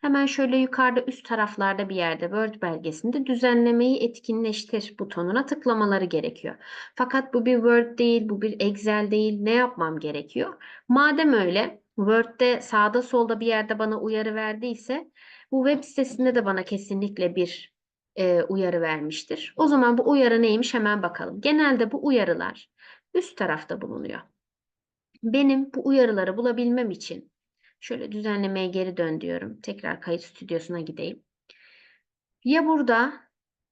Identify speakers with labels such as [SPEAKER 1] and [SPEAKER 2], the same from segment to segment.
[SPEAKER 1] Hemen şöyle yukarıda üst taraflarda bir yerde Word belgesinde düzenlemeyi etkinleştir butonuna tıklamaları gerekiyor. Fakat bu bir Word değil, bu bir Excel değil. Ne yapmam gerekiyor? Madem öyle Word'de sağda solda bir yerde bana uyarı verdiyse bu web sitesinde de bana kesinlikle bir e, uyarı vermiştir. O zaman bu uyarı neymiş hemen bakalım. Genelde bu uyarılar üst tarafta bulunuyor. Benim bu uyarıları bulabilmem için şöyle düzenlemeye geri dön diyorum. Tekrar kayıt stüdyosuna gideyim. Ya burada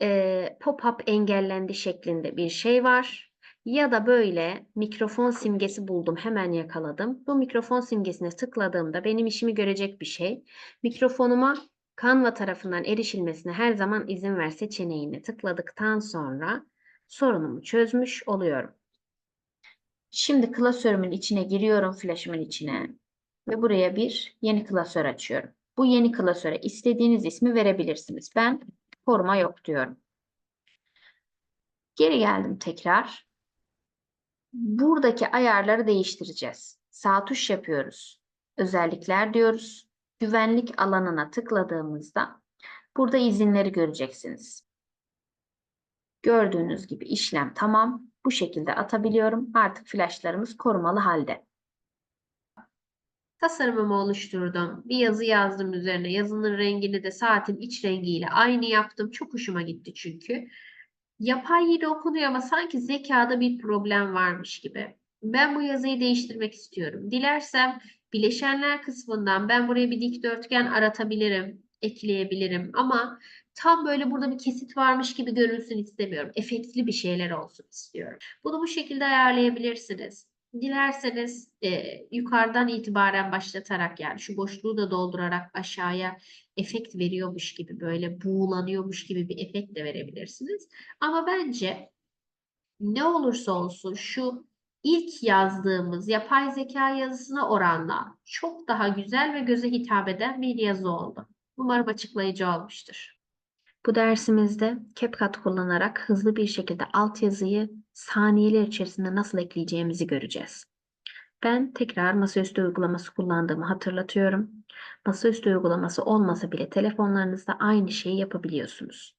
[SPEAKER 1] e, pop-up engellendi şeklinde bir şey var. Ya da böyle mikrofon simgesi buldum hemen yakaladım. Bu mikrofon simgesine tıkladığımda benim işimi görecek bir şey. Mikrofonuma Canva tarafından erişilmesine her zaman izin ver seçeneğine tıkladıktan sonra sorunumu çözmüş oluyorum. Şimdi klasörümün içine giriyorum, flash'ımın içine ve buraya bir yeni klasör açıyorum. Bu yeni klasöre istediğiniz ismi verebilirsiniz. Ben forma yok diyorum. Geri geldim tekrar. Buradaki ayarları değiştireceğiz. Sağ tuş yapıyoruz. Özellikler diyoruz. Güvenlik alanına tıkladığımızda burada izinleri göreceksiniz. Gördüğünüz gibi işlem tamam. Bu şekilde atabiliyorum. Artık flashlarımız korumalı halde. Tasarımımı oluşturdum. Bir yazı yazdım üzerine. Yazının rengini de saatin iç rengiyle aynı yaptım. Çok hoşuma gitti çünkü. Yapay yine okunuyor ama sanki zekada bir problem varmış gibi. Ben bu yazıyı değiştirmek istiyorum. Dilersem bileşenler kısmından ben buraya bir dikdörtgen aratabilirim, ekleyebilirim ama tam böyle burada bir kesit varmış gibi görünsün istemiyorum. Efektli bir şeyler olsun istiyorum. Bunu bu şekilde ayarlayabilirsiniz. Dilerseniz e, yukarıdan itibaren başlatarak yani şu boşluğu da doldurarak aşağıya efekt veriyormuş gibi böyle buğulanıyormuş gibi bir efekt de verebilirsiniz. Ama bence ne olursa olsun şu ilk yazdığımız yapay zeka yazısına oranla çok daha güzel ve göze hitap eden bir yazı oldu. Umarım açıklayıcı olmuştur. Bu dersimizde CapCut kullanarak hızlı bir şekilde altyazıyı saniyeler içerisinde nasıl ekleyeceğimizi göreceğiz. Ben tekrar masaüstü uygulaması kullandığımı hatırlatıyorum. Masaüstü uygulaması olmasa bile telefonlarınızda aynı şeyi yapabiliyorsunuz.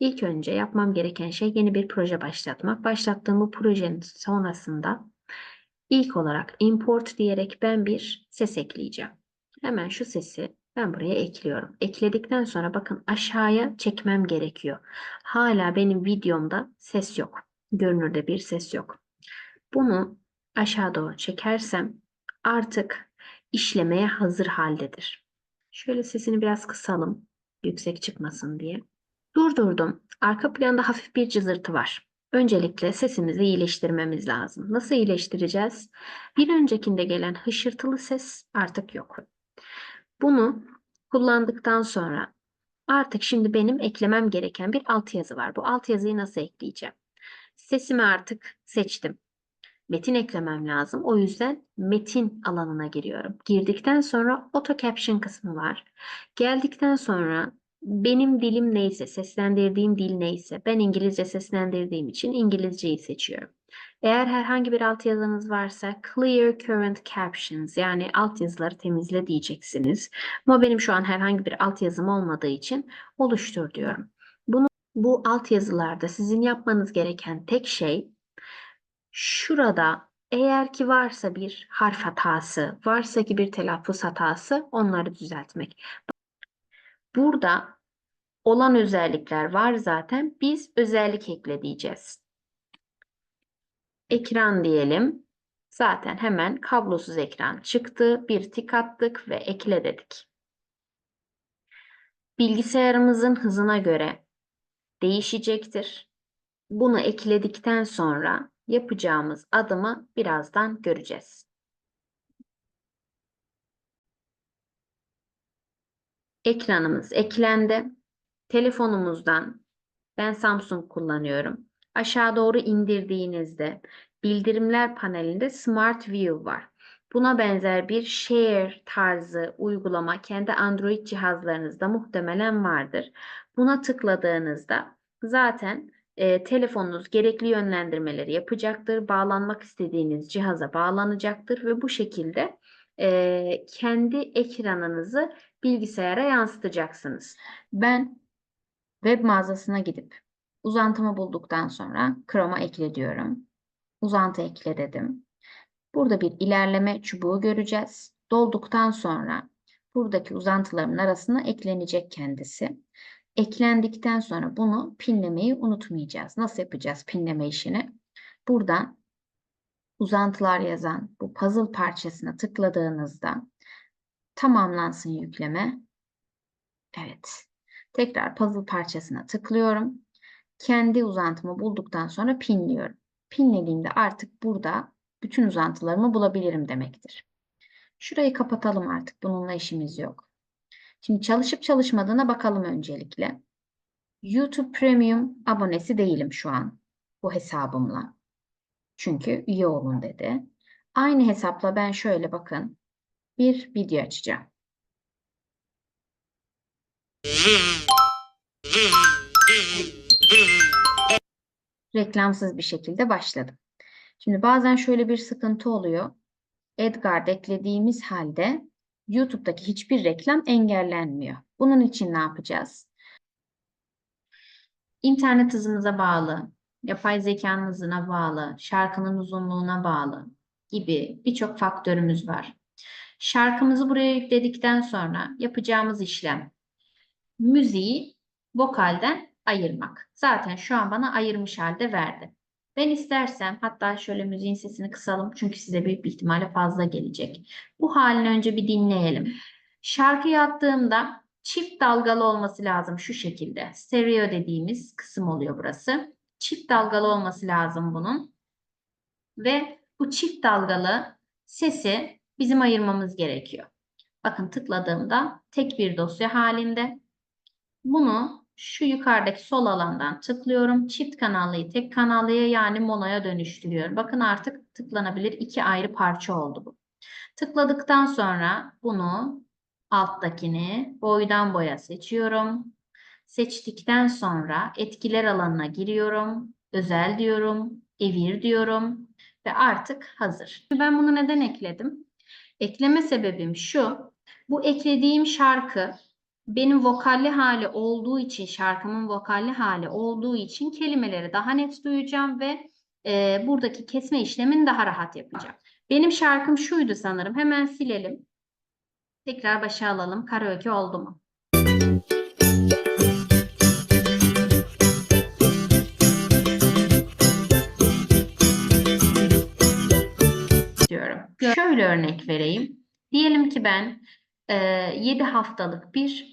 [SPEAKER 1] İlk önce yapmam gereken şey yeni bir proje başlatmak. Başlattığım bu projenin sonrasında ilk olarak import diyerek ben bir ses ekleyeceğim. Hemen şu sesi ben buraya ekliyorum. Ekledikten sonra bakın aşağıya çekmem gerekiyor. Hala benim videomda ses yok. Görünürde bir ses yok. Bunu aşağı doğru çekersem artık işlemeye hazır haldedir. Şöyle sesini biraz kısalım. Yüksek çıkmasın diye. Durdurdum. Arka planda hafif bir cızırtı var. Öncelikle sesimizi iyileştirmemiz lazım. Nasıl iyileştireceğiz? Bir öncekinde gelen hışırtılı ses artık yok. Bunu kullandıktan sonra artık şimdi benim eklemem gereken bir altyazı var. Bu altyazıyı nasıl ekleyeceğim? Sesimi artık seçtim. Metin eklemem lazım. O yüzden metin alanına giriyorum. Girdikten sonra auto caption kısmı var. Geldikten sonra benim dilim neyse, seslendirdiğim dil neyse, ben İngilizce seslendirdiğim için İngilizceyi seçiyorum. Eğer herhangi bir altyazınız varsa clear current captions yani altyazıları temizle diyeceksiniz. Ama benim şu an herhangi bir altyazım olmadığı için oluştur diyorum. Bu altyazılarda sizin yapmanız gereken tek şey şurada eğer ki varsa bir harf hatası, varsa ki bir telaffuz hatası onları düzeltmek. Burada olan özellikler var zaten. Biz özellik ekle diyeceğiz. Ekran diyelim. Zaten hemen kablosuz ekran çıktı. Bir tik attık ve ekle dedik. Bilgisayarımızın hızına göre değişecektir. Bunu ekledikten sonra yapacağımız adımı birazdan göreceğiz. Ekranımız eklendi. Telefonumuzdan ben Samsung kullanıyorum. Aşağı doğru indirdiğinizde bildirimler panelinde Smart View var. Buna benzer bir share tarzı uygulama kendi Android cihazlarınızda muhtemelen vardır. Buna tıkladığınızda zaten e, telefonunuz gerekli yönlendirmeleri yapacaktır. Bağlanmak istediğiniz cihaza bağlanacaktır ve bu şekilde e, kendi ekranınızı bilgisayara yansıtacaksınız.
[SPEAKER 2] Ben web mağazasına gidip uzantımı bulduktan sonra Chrome'a ekle diyorum. Uzantı ekle dedim. Burada bir ilerleme çubuğu göreceğiz. Dolduktan sonra buradaki uzantıların arasına eklenecek kendisi. Eklendikten sonra bunu pinlemeyi unutmayacağız. Nasıl yapacağız pinleme işini? Buradan uzantılar yazan bu puzzle parçasına tıkladığınızda tamamlansın yükleme. Evet. Tekrar puzzle parçasına tıklıyorum. Kendi uzantımı bulduktan sonra pinliyorum. Pinlediğimde artık burada bütün uzantılarımı bulabilirim demektir. Şurayı kapatalım artık. Bununla işimiz yok. Şimdi çalışıp çalışmadığına bakalım öncelikle. YouTube Premium abonesi değilim şu an bu hesabımla. Çünkü üye olun dedi. Aynı hesapla ben şöyle bakın bir video açacağım. Reklamsız bir şekilde başladım. Şimdi bazen şöyle bir sıkıntı oluyor. Edgard eklediğimiz halde YouTube'daki hiçbir reklam engellenmiyor. Bunun için ne yapacağız?
[SPEAKER 1] İnternet hızınıza bağlı, yapay zekanın hızına bağlı, şarkının uzunluğuna bağlı gibi birçok faktörümüz var. Şarkımızı buraya yükledikten sonra yapacağımız işlem müziği vokalden ayırmak. Zaten şu an bana ayırmış halde verdi. Ben istersem hatta şöyle müziğin sesini kısalım çünkü size büyük bir ihtimalle fazla gelecek. Bu halini önce bir dinleyelim. Şarkıyı attığımda çift dalgalı olması lazım şu şekilde. Stereo dediğimiz kısım oluyor burası. Çift dalgalı olması lazım bunun. Ve bu çift dalgalı sesi bizim ayırmamız gerekiyor. Bakın tıkladığımda tek bir dosya halinde. Bunu şu yukarıdaki sol alandan tıklıyorum. Çift kanallıyı tek kanallıya yani monoya dönüştürüyorum. Bakın artık tıklanabilir iki ayrı parça oldu bu. Tıkladıktan sonra bunu alttakini boydan boya seçiyorum. Seçtikten sonra etkiler alanına giriyorum. Özel diyorum. Evir diyorum. Ve artık hazır. Ben bunu neden ekledim? Ekleme sebebim şu. Bu eklediğim şarkı benim vokalli hali olduğu için, şarkımın vokalli hali olduğu için kelimeleri daha net duyacağım ve e, buradaki kesme işlemini daha rahat yapacağım. Benim şarkım şuydu sanırım. Hemen silelim. Tekrar başa alalım. Karaoke oldu mu? diyorum. Şöyle örnek vereyim. Diyelim ki ben e, 7 haftalık bir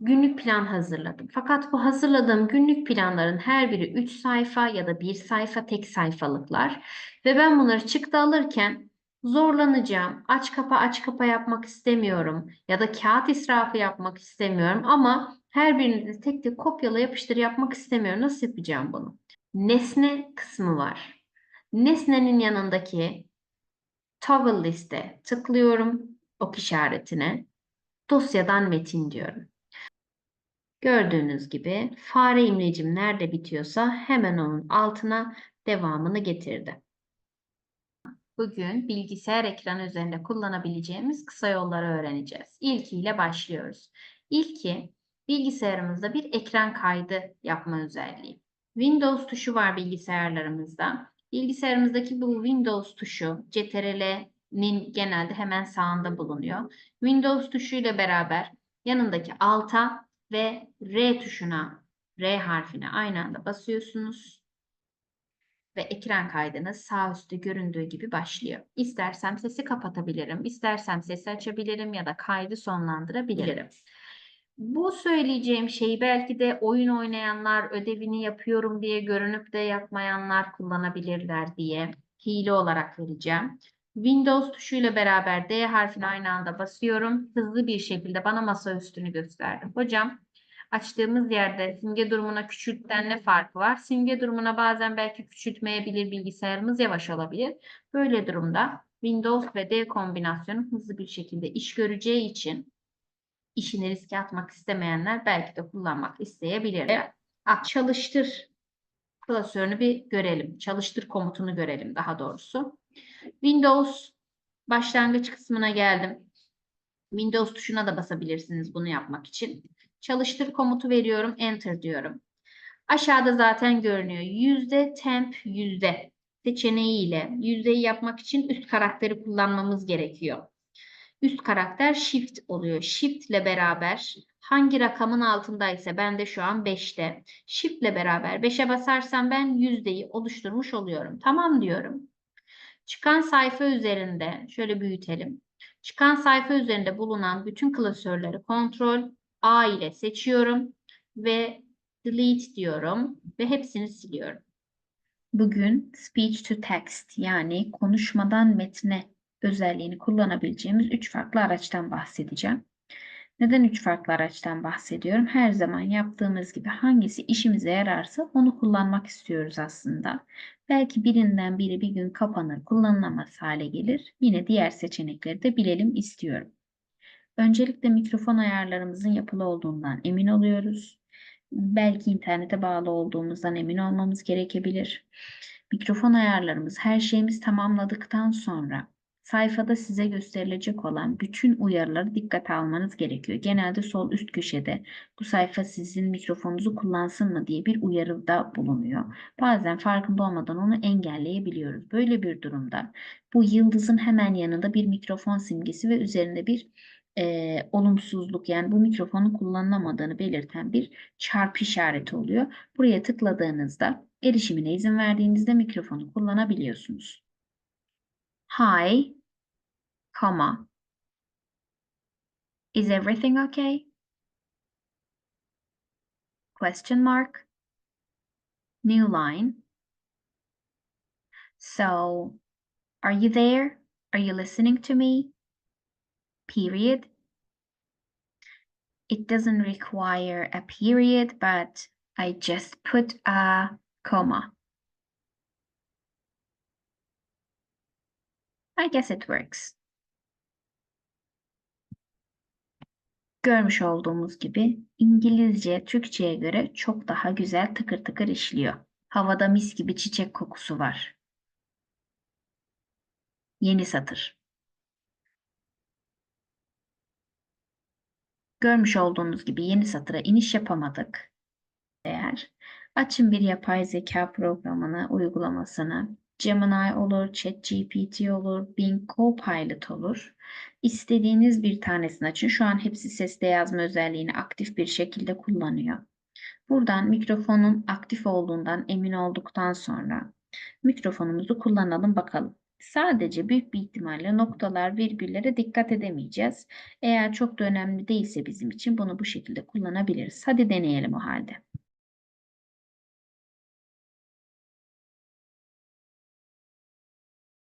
[SPEAKER 1] günlük plan hazırladım. Fakat bu hazırladığım günlük planların her biri 3 sayfa ya da 1 sayfa tek sayfalıklar. Ve ben bunları çıktı alırken zorlanacağım. Aç kapa aç kapa yapmak istemiyorum ya da kağıt israfı yapmak istemiyorum ama her birini de tek tek kopyala yapıştır yapmak istemiyorum. Nasıl yapacağım bunu? Nesne kısmı var. Nesnenin yanındaki toggle liste tıklıyorum ok işaretine. Dosyadan metin diyorum. Gördüğünüz gibi fare imlecim nerede bitiyorsa hemen onun altına devamını getirdi. Bugün bilgisayar ekranı üzerinde kullanabileceğimiz kısa yolları öğreneceğiz. İlkiyle başlıyoruz. İlki bilgisayarımızda bir ekran kaydı yapma özelliği. Windows tuşu var bilgisayarlarımızda. Bilgisayarımızdaki bu Windows tuşu CTRL'nin genelde hemen sağında bulunuyor. Windows tuşuyla beraber yanındaki alta ve R tuşuna, R harfine aynı anda basıyorsunuz ve ekran kaydınız sağ üstte göründüğü gibi başlıyor. İstersem sesi kapatabilirim, istersem sesi açabilirim ya da kaydı sonlandırabilirim. Bu söyleyeceğim şeyi belki de oyun oynayanlar, ödevini yapıyorum diye görünüp de yapmayanlar kullanabilirler diye hile olarak vereceğim. Windows tuşuyla beraber D harfini aynı anda basıyorum. Hızlı bir şekilde bana masa üstünü gösterdi. Hocam açtığımız yerde simge durumuna küçültten ne farkı var? Simge durumuna bazen belki küçültmeyebilir bilgisayarımız yavaş olabilir. Böyle durumda Windows ve D kombinasyonu hızlı bir şekilde iş göreceği için işini riske atmak istemeyenler belki de kullanmak isteyebilirler. Ah, çalıştır klasörünü bir görelim. Çalıştır komutunu görelim daha doğrusu. Windows başlangıç kısmına geldim.
[SPEAKER 2] Windows tuşuna da basabilirsiniz bunu yapmak için. Çalıştır komutu veriyorum. Enter diyorum. Aşağıda zaten görünüyor. Yüzde temp yüzde seçeneğiyle yüzdeyi yapmak için üst karakteri kullanmamız gerekiyor. Üst karakter shift oluyor. Shift ile beraber hangi rakamın altındaysa ben de şu an 5'te. Shift ile beraber 5'e basarsam ben yüzdeyi oluşturmuş oluyorum. Tamam diyorum. Çıkan sayfa üzerinde şöyle büyütelim. Çıkan sayfa üzerinde bulunan bütün klasörleri kontrol A ile seçiyorum ve delete diyorum ve hepsini siliyorum. Bugün speech to text yani konuşmadan metne özelliğini kullanabileceğimiz üç farklı araçtan bahsedeceğim. Neden üç farklı araçtan bahsediyorum? Her zaman yaptığımız gibi hangisi işimize yararsa onu kullanmak istiyoruz aslında. Belki birinden biri bir gün kapanır, kullanılamaz hale gelir. Yine diğer seçenekleri de bilelim istiyorum. Öncelikle mikrofon ayarlarımızın yapılı olduğundan emin oluyoruz. Belki internete bağlı olduğumuzdan emin olmamız gerekebilir. Mikrofon ayarlarımız, her şeyimiz tamamladıktan sonra sayfada size gösterilecek olan bütün uyarıları dikkate almanız gerekiyor. Genelde sol üst köşede bu sayfa sizin mikrofonunuzu kullansın mı diye bir uyarıda bulunuyor. Bazen farkında olmadan onu engelleyebiliyoruz. Böyle bir durumda bu yıldızın hemen yanında bir mikrofon simgesi ve üzerinde bir e, olumsuzluk yani bu mikrofonun kullanılamadığını belirten bir çarpı işareti oluyor. Buraya tıkladığınızda erişimine izin verdiğinizde mikrofonu kullanabiliyorsunuz. Hi, comma. Is everything okay? Question mark. New line. So, are you there? Are you listening to me? Period. It doesn't require a period, but I just put a comma. I guess it works. Görmüş olduğumuz gibi İngilizce Türkçe'ye göre çok daha güzel tıkır tıkır işliyor. Havada mis gibi çiçek kokusu var. Yeni satır. Görmüş olduğunuz gibi yeni satıra iniş yapamadık. Eğer açın bir yapay zeka programını, uygulamasını. Gemini olur, ChatGPT olur, Bing Copilot olur. İstediğiniz bir tanesini açın. Şu an hepsi sesle yazma özelliğini aktif bir şekilde kullanıyor. Buradan mikrofonun aktif olduğundan emin olduktan sonra mikrofonumuzu kullanalım bakalım. Sadece büyük bir ihtimalle noktalar, virgüllere dikkat edemeyeceğiz. Eğer çok da önemli değilse bizim için bunu bu şekilde kullanabiliriz. Hadi deneyelim o halde.